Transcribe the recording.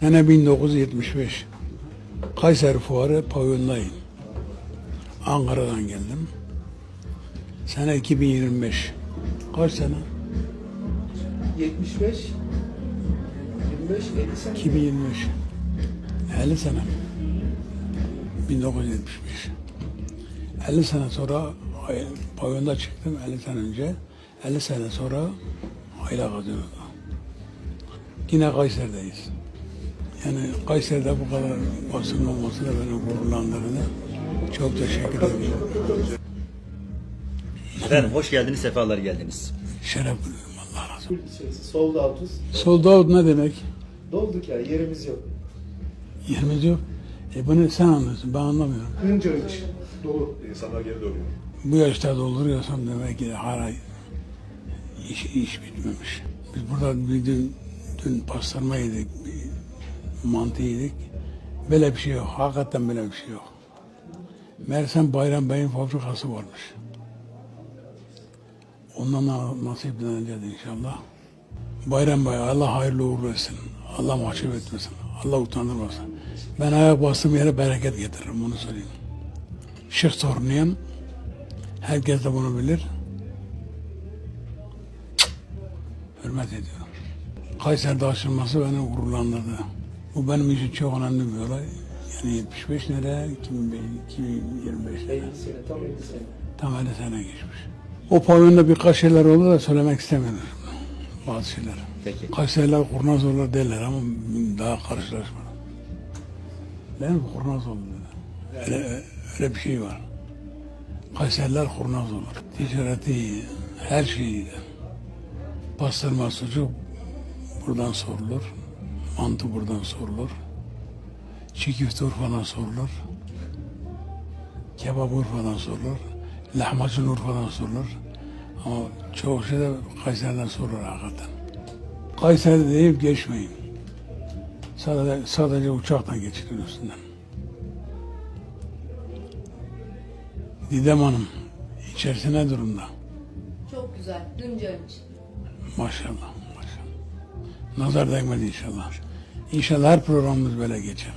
Sene 1975. Kayseri Fuarı pavyondayım. Ankara'dan geldim. Sene 2025. Kaç sene? 75 25 50 sene. 2025. 50 sene. 1975. 50 sene sonra pavyonda çıktım 50 sene önce. 50 sene sonra Ayla kazanıyordu. Yine Kayseri'deyiz. Yani Kayseri'de bu kadar basın olması da beni gururlandırdı. Çok teşekkür ederim. Efendim hoş geldiniz, sefalar geldiniz. Şeref duyuyorum Allah razı olsun. İçerisi sold out'uz. Sold out ne demek? Dolduk ya yerimiz yok. Yerimiz yok. E bunu sen anlıyorsun ben anlamıyorum. Hınca hınç. Dolu. İnsanlar geri dönüyor. Bu yaşta dolduruyorsam demek ki hala iş, iş bitmemiş. Biz burada bir dün, dün pastırma yedik, mantı yedik. Böyle bir şey yok. Hakikaten böyle bir şey yok. Mersem Bayram Bey'in fabrikası varmış. Ondan na- nasipleneceğiz inşallah. Bayram Bey Allah hayırlı uğurlu etsin. Allah mahcup etmesin. Allah utandırmasın. Ben ayak bastığım yere bereket getiririm onu söyleyeyim. Şık torunuyum. Herkes de bunu bilir. Hürmet ediyorum. Kayseri'de açılması beni gururlandırdı. Bu benim için çok önemli bir olay. Yani 75 nereye? 2005, 2025 'lere. 50 sene tam 50 sene. Tam 50 sene geçmiş. O pavyonda birkaç şeyler oldu da söylemek istemiyorum. Bazı şeyler. Peki. Kayseriler kurnaz olur derler ama daha karşılaşmadım. Mi? Kurnaz olur dedi. Öyle, öyle bir şey var. Kayseriler kurnaz olur. Ticareti iyi, her şey iyi. Pastırma sucuk buradan sorulur. Mantı buradan sorulur. Çiğ köfte Urfa'dan sorulur. Kebap Urfa'dan sorulur. Lahmacun Urfa'dan sorulur. Ama çoğu şey de Kayseri'den sorulur hakikaten. Kayseri deyip geçmeyin. Sadece, sadece uçaktan geçirin üstünden. Didem Hanım, içerisi ne durumda? Çok güzel. Dünce önce. Maşallah, maşallah. Nazar değmedi inşallah. İnşallah her programımız böyle geçer.